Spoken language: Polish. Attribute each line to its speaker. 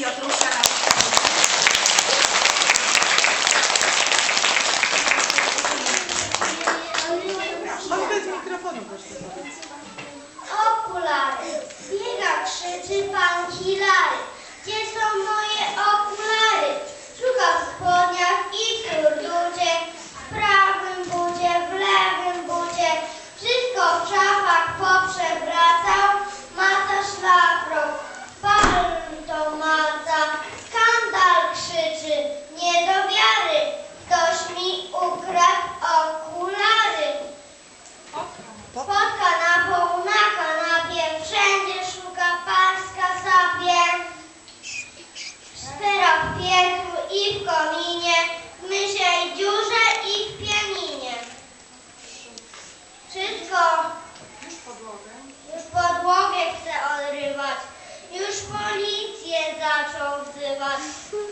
Speaker 1: Piotrusia na
Speaker 2: Mam bez mikrofonu, proszę
Speaker 3: one.